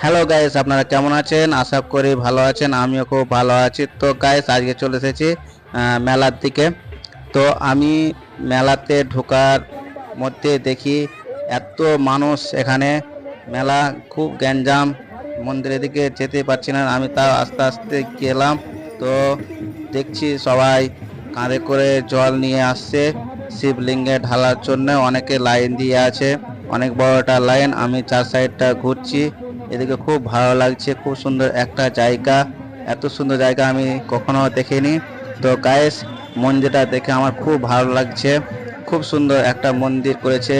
Hello guys আপনারা কেমন আছেন? আশা করি ভালো আছেন, আমিও খুব ভালো আছি। তো গাইস আজকে চলে এসেছি মেলার দিকে। তো, আমি মেলাতে ঢোকার মধ্যে দেখি এত মানুষ এখানে। মেলা খুব গ্যাঞ্জাম, মন্দিরের দিকে যেতে পারছি না, আমি তা আস্তে আস্তে গেলাম। তো, দেখছি সবাই কাঁধে করে জল নিয়ে আসছে, শিবলিঙ্গে ঢালার জন্য অনেকে লাইন দিয়ে আছে। অনেক বড় একটা লাইন, আমি চার সাইডটা ঘুরছি। এদিকে খুব ভালো লাগছে, খুব সুন্দর একটা জায়গা। এত সুন্দর জায়গা আমি কখনো দেখিনি। তো গায়েস মন্দিরটা দেখে আমার খুব ভালো লাগছে। খুব সুন্দর একটা মন্দির করেছে,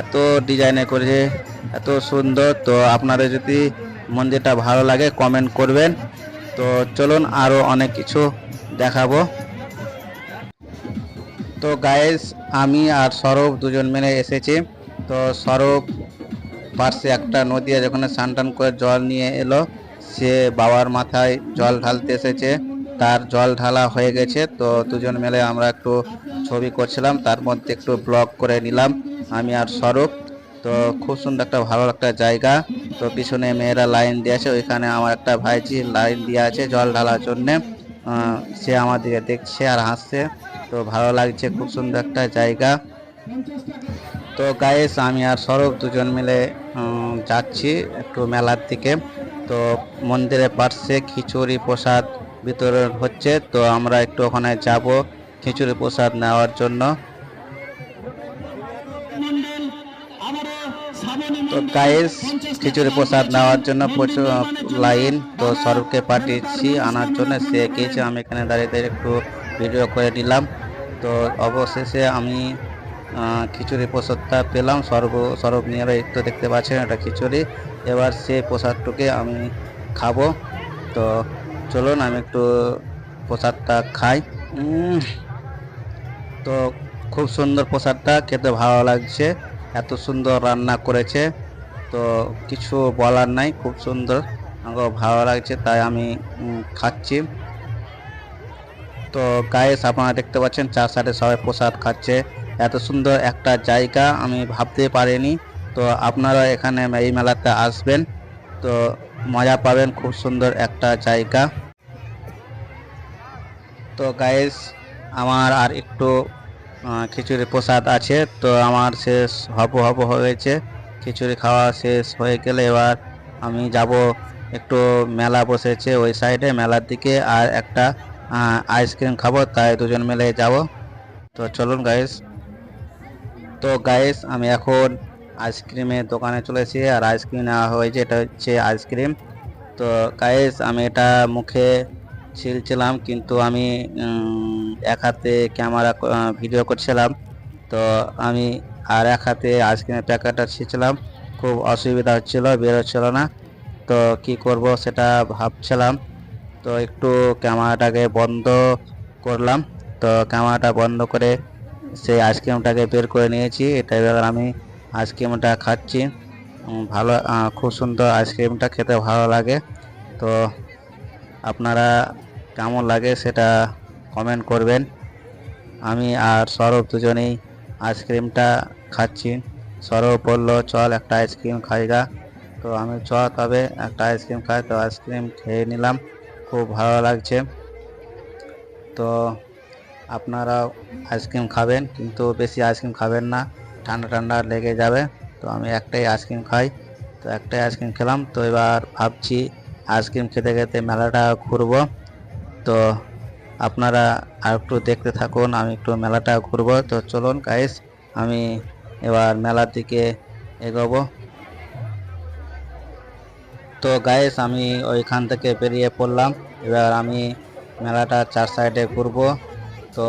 এত ডিজাইনে করেছে, এত সুন্দর। তো আপনাদের যদি মন্দিরটা ভালো লাগে কমেন্ট করবেন। তো চলুন আরও অনেক কিছু দেখাবো। তো গায়েস আমি আর সৌরভ দুজন মিলে এসেছি। তো সৌরভ পাশে একটা নদী আছে ওখানে স্নান টান করে জল নিয়ে এলো। সে বাবার মাথায় জল ঢালতে এসেছে। তার জল ঢালা হয়ে গেছে। তো দুজন মিলে আমরা একটু ছবি করছিলাম। তার মধ্যে একটু ব্লগ করে নিলাম। আমি আর সৌরভ তো খুব সুন্দর একটা, ভালো একটা জায়গা। তো পিছনে মেয়েরা লাইন দিয়ে আছে। ওইখানে আমার একটা ভাইজি লাইন দিয়ে আছে জল ঢালার জন্যে। সে আমার দিকে দেখছে আর হাসছে। তো ভালো লাগছে। খুব সুন্দর একটা জায়গা। তো গায়েস আমি আর সৌরভ দুজন মিলে যাচ্ছি একটু মেলার দিকে। তো মন্দিরের পাশে খিচুড়ি প্রসাদ বিতরণ হচ্ছে। তো আমরা একটু ওখানে যাব খিচুড়ি প্রসাদ নেওয়ার জন্য। তো গায়েস খিচুড়ি প্রসাদ নেওয়ার জন্য প্রচুর লাইন তো সৌরভকে পাঠিয়েছি আনার জন্য। সে গিয়েছে, আমি এখানে দাঁড়িয়ে দাঁড়িয়ে একটু ভিডিও করে নিলাম। তো অবশেষে আমি খিচুড়ি প্রসাদটা পেলাম। সর্ব সরব নিয়ে তো দেখতে পাচ্ছেন, এটা খিচুড়ি। এবার সেই প্রসাদটুকে আমি খাব। তো চলুন, আমি একটু প্রসাদটা খাই। তো খুব সুন্দর প্রসাদটা, খেতে ভালো লাগছে। এত সুন্দর রান্না করেছে। তো কিছু বলার নাই, খুব সুন্দর। আমাকে ভালো লাগছে, তাই আমি খাচ্ছি। তো গায়েস আপনারা দেখতে পাচ্ছেন চার সাইডে সবাই প্রসাদ খাচ্ছে। এত সুন্দর একটা জায়গা আমি ভাবতে পারিনি। তো আপনারা এখানে এই মেলাতে আসবেন। তো মজা পাবেন, খুব সুন্দর একটা জায়গা। তো গায়েস আমার আর একটু খিচুড়ি প্রসাদ আছে। তো আমার শেষ, হব হব হয়েছে। খিচুড়ি খাওয়া শেষ হয়ে গেলে এবার আমি যাব একটু মেলা বসেছে ওই সাইডে, মেলার দিকে আর একটা আইসক্রিম খাব, তাই দুজন মিলে যাব। তো চলুন গাইস তো গাইস আমি এখন আইসক্রিমের দোকানে চলে এসেছি আর আইসক্রিম নেওয়া হয়েছে, এটা হচ্ছে আইসক্রিম তো গাইস আমি এটা মুখে ছিলছিলাম, কিন্তু আমি এক হাতে ক্যামেরা ভিডিও করছিলাম। তো আমি আর এক হাতে আইসক্রিমের প্যাকেটটা ছিঁচছিলাম খুব অসুবিধা হচ্ছিল বেরোচ্ছিল না। তো কি করব সেটা ভাবছিলাম। তো একটু ক্যামেরাটাকে বন্ধ করলাম। তো ক্যামেরাটা বন্ধ করে সেই আইসক্রিমটাকে বের করে নিয়েছি। এটা এবার আমি আইসক্রিমটা খাচ্ছি। ভালো খুব সুন্দর আইসক্রিমটা খেতে ভালো লাগে। তো আপনারা কেমন লাগে সেটা কমেন্ট করবেন। আমি আর সৌরভ দুজনেই আইসক্রিমটা খাচ্ছি। সৌরভ বলল, চল একটা আইসক্রিম খাইগা তো আমি চ তবে একটা আইসক্রিম খাই। তো আইসক্রিম খেয়ে নিলাম। খুব ভালো লাগছে। তো আপনারা আইসক্রিম খাবেন, কিন্তু বেশি আইসক্রিম খাবেন না। ঠান্ডা ঠান্ডা লেগে যাবে, তো আমি একটাই আইসক্রিম খাই। তো একটাই আইসক্রিম খেলাম, তো এবার ভাবছি আইসক্রিম খেতে খেতে মেলাটা ঘুরবো। তো আপনারা আর একটু দেখতে থাকুন, আমি একটু মেলাটা ঘুরবো। তো চলুন গাইস আমি এবার মেলার দিকে এগোবো। তো গাইস আমি ওইখান থেকে বেরিয়ে পড়লাম। এবার আমি মেলাটা চার সাইডে ঘুরবো। তো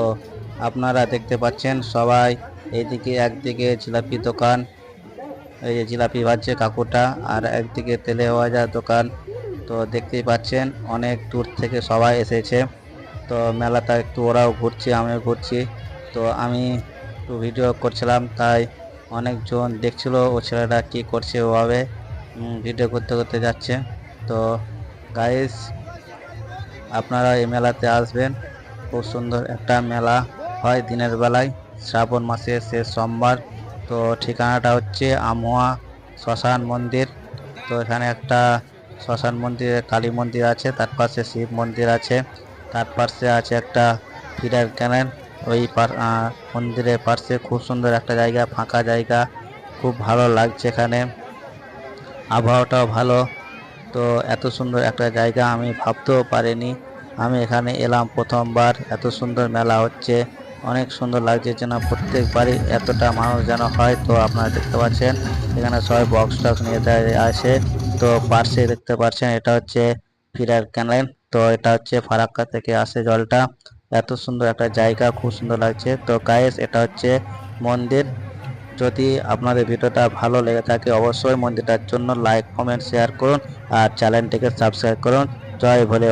আপনারা দেখতে পাচ্ছেন সবাই, এইদিকে একদিকে জিলাপি দোকান, এই যে জিলাপি ভাজছে কাকুটা, আর একদিকে তেলে ভাজার দোকান। তো দেখতেই পাচ্ছেন অনেক দূর থেকে সবাই এসেছে। তো মেলাটা একটু ওরাও ঘুরছে, আমিও ঘুরছি। তো আমি একটু ভিডিও করছিলাম, তাই অনেকজন দেখছিল ও ছেলেটা কী করছে ওভাবে। ভিডিও করতে করতে যাচ্ছে। তো গাইস আপনারা এই মেলাতে আসবেন। খুব সুন্দর একটা মেলা হয় দিনের বেলায়। শ্রাবণ মাসের শেষ সোমবার। তো ঠিকানাটা হচ্ছে আমোয়া শ্মশান মন্দির। তো এখানে একটা শ্মশান মন্দির, কালী মন্দির আছে, তার পাশে শিব মন্দির আছে। তার পাশে আছে একটা ফিডার ক্যানেল। ওই মন্দিরের পাশে খুব সুন্দর একটা জায়গা, ফাঁকা জায়গা। খুব ভালো লাগছে এখানে। আবহাওয়াটাও ভালো। তো এত সুন্দর একটা জায়গা আমি ভাবতেও পারিনি। আমি এখানে এলাম প্রথমবার। এত সুন্দর মেলা হচ্ছে। অনেক সুন্দর লাগছে যেন প্রত্যেকবারই এতটা মানুষ যেন হয়। তো আপনারা দেখতে পাচ্ছেন, এখানে সবাই বক্স টক্স নিয়ে আসে তো পার্শ্বে দেখতে পাচ্ছেন, এটা হচ্ছে ফিরার ক্যানেল তো এটা হচ্ছে ফারাক্কা থেকে আসে জলটা। এত সুন্দর একটা জায়গা, খুব সুন্দর লাগছে। তো গায়েস এটা হচ্ছে মন্দির। যদি আপনাদের ভিডিওটা ভালো লেগে থাকে, অবশ্যই মন্দিরটার জন্য লাইক কমেন্ট শেয়ার করুন। আর চ্যানেলটিকে সাবস্ক্রাইব করুন। জয় ভোলে